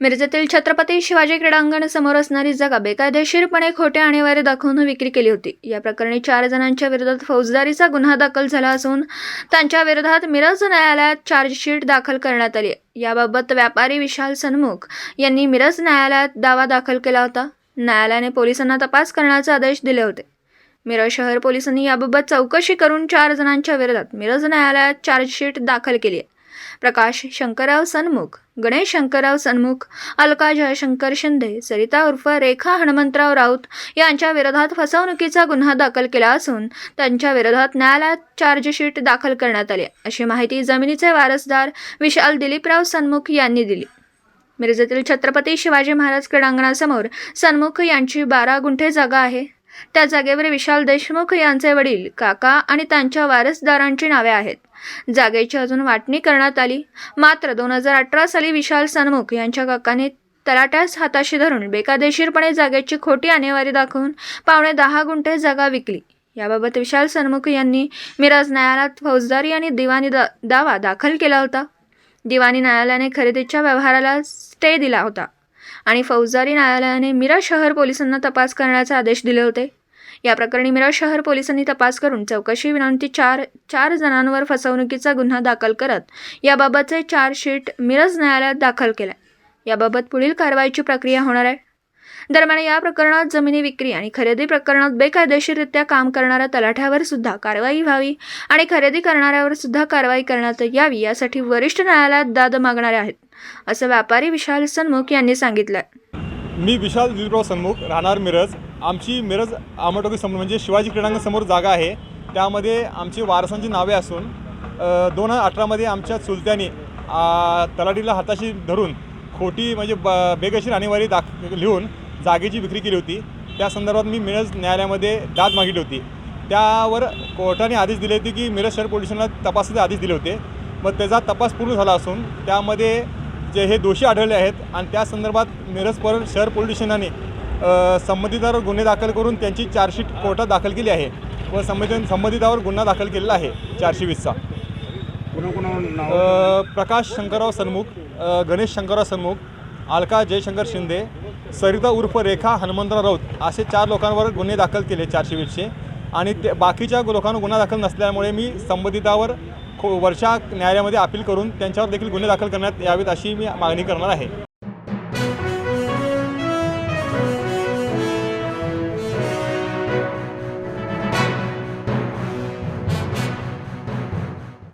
मिरजेतील छत्रपती शिवाजी क्रीडांगण समोर असणारी जागा बेकायदेशीरपणे खोटे आणेवारी दाखवून विक्री केली होती. या प्रकरणी चार जणांच्या विरोधात फौजदारीचा गुन्हा दाखल झाला असून त्यांच्या विरोधात मिरज न्यायालयात चार्जशीट दाखल करण्यात आली आहे. याबाबत व्यापारी विशाल सन्मुख यांनी मिरज न्यायालयात दावा दाखल केला होता. न्यायालयाने पोलिसांना तपास करण्याचे आदेश दिले होते. मिरज शहर पोलिसांनी याबाबत चौकशी करून चार जणांच्या विरोधात मिरज न्यायालयात चार्जशीट दाखल केली आहे. प्रकाश शंकरराव सन्मुख गणेश शंकरराव सन्मुख अलका जयशंकर शिंदे सरिता उर्फ रेखा हनुमंतराव राऊत यांच्या विरोधात फसवणुकीचा गुन्हा दाखल केला असून त्यांच्या विरोधात न्यायालयात चार्जशीट दाखल करण्यात आली. अशी माहिती जमिनीचे वारसदार विशाल दिलीपराव सन्मुख यांनी दिली. मिरजेतील छत्रपती शिवाजी महाराज क्रीडांगणासमोर सन्मुख यांची बारा गुंठे जागा आहे. त्या जागेवर विशाल देशमुख यांचे वडील काका आणि त्यांच्या वारसदारांची नावे आहेत. जागेची अजून वाटणी करण्यात आली. मात्र दोन हजार अठरा साली विशाल सन्मुख यांच्या काकाने तलाट्यास हाताशी धरून बेकायदेशीरपणे जागेची खोटी आणेवारी दाखवून पावणे दहा गुंठे जागा विकली. याबाबत विशाल सन्मुख यांनी मिराज न्यायालयात फौजदारी आणि दिवाणी दा दावा दाखल केला होता. दिवाणी न्यायालयाने खरेदीच्या व्यवहाराला स्टे दिला होता. आणि फौजदारी न्यायालयाने मिरज शहर पोलिसांना तपास करण्याचे आदेश दिले होते. या प्रकरणी मिरज शहर पोलिसांनी तपास करून चौकशी विनंती चार चार जणांवर फसवणुकीचा गुन्हा दाखल करत याबाबतचे चार्जशीट मिरज न्यायालयात दाखल केला याबाबत पुढील कारवाईची प्रक्रिया होणार आहे. दरम्यान या प्रकरणात जमिनी विक्री आणि खरेदी प्रकरणात बेकायदेशीररित्या काम करणाऱ्या तलाठ्यावर सुद्धा कारवाई व्हावी आणि खरेदी करणाऱ्यावर सुद्धा कारवाई करण्यात यावी यासाठी वरिष्ठ न्यायालयात दाद मागणारे आहेत असं व्यापारी विशाल सन्मुख यांनी सांगितलं मी विशाल दिलीपराव सन्मुख राहणार मिरज. आमची मिरज आमटोकी समोर म्हणजे शिवाजी क्रीडांगणासमोर जागा आहे. त्यामध्ये आमची वारसांची नावे असून दोन हजार अठरामध्ये आमच्या चुलत्याने तलाठीला हाताशी धरून खोटी म्हणजे ब बेकायदेशीर आणीवारी दाख लिहून जागेची विक्री केली होती. त्या संदर्भात मी मिरज न्यायालयामध्ये दाद मागितली होती. त्यावर कोर्टाने आदेश दिले होते की मिरज शहर पोलिसांना तपासाचे आदेश दिले होते. मग त्याचा तपास पूर्ण झाला असून त्यामध्ये जे हे दोषी आढळले आहेत आणि त्या संदर्भात मिरज पर शहर पोलीस स्टेशनाने अ, संबंधितावर गुन्हे दाखल करून त्यांची चार्जशीट कोर्टात दाखल केली आहे व संबंधित संबंधितावर गुन्हा दाखल केलेला आहे चारशे वीसचा. प्रकाश शंकरराव सन्मुख गणेश शंकरराव सन्मुख अलका जयशंकर शिंदे सरिता उर्फ रेखा हनुमंतराव राऊत असे चार लोकांवर गुन्हे दाखल केले चारशे वीसचे आणि ते बाकीच्या लोकांवर गुन्हा दाखल नसल्यामुळे मी संबंधितावर खो वर्षा न्यायालयामध्ये अपील करून त्यांच्यावर देखील गुन्हे दाखल करण्यात यावेत अशी मी मागणी करणार आहे.